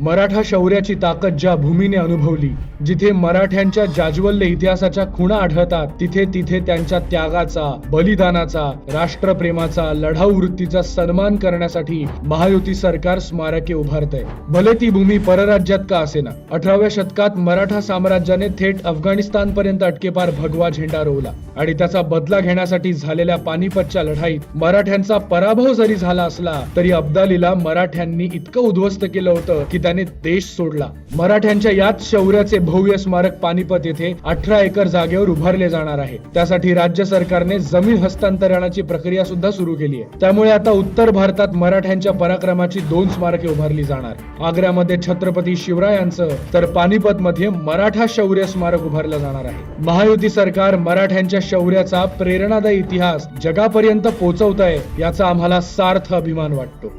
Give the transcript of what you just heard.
मराठा शौर्याची ताकद ज्या भूमीने अनुभवली जिथे मराठ्यांच्या जाज्वल्य इतिहासाच्या खुणा आढळतात तिथे तिथे त्यांच्या त्यागाचा बलिदानाचा राष्ट्रप्रेमाचा लढाऊ वृत्तीचा सन्मान करण्यासाठी महायुती सरकार स्मारके उभारत आहे भले ती भूमी परराज्यात का असेना अठराव्या शतकात मराठा साम्राज्याने थेट अफगाणिस्तान पर्यंत अटकेपार भगवा झेंडा रोवला आणि त्याचा बदला घेण्यासाठी झालेल्या पानिपतच्या लढाईत मराठ्यांचा पराभव जरी झाला असला तरी अब्दालीला मराठ्यांनी इतकं उद्ध्वस्त केलं होतं की त्याने देश सोडला. मराठ्यांच्या याच शौर्याचे भव्य स्मारक पानिपत येथे अठरा एकर जागेवर उभारले जाणार आहे. त्यासाठी राज्य सरकारने जमीन हस्तांतरणाची प्रक्रिया सुद्धा सुरू केली आहे. त्यामुळे आता उत्तर भारतात मराठ्यांच्या पराक्रमाची दोन स्मारके उभारली जाणार. आग्र्यामध्ये छत्रपती शिवरायांचं तर पानिपत मध्ये मराठा शौर्य स्मारक उभारलं जाणार आहे. महायुती सरकार मराठ्यांच्या शौर्याचा प्रेरणादायी इतिहास जगापर्यंत पोहोचवत आहे याचा आम्हाला सार्थ अभिमान वाटतो.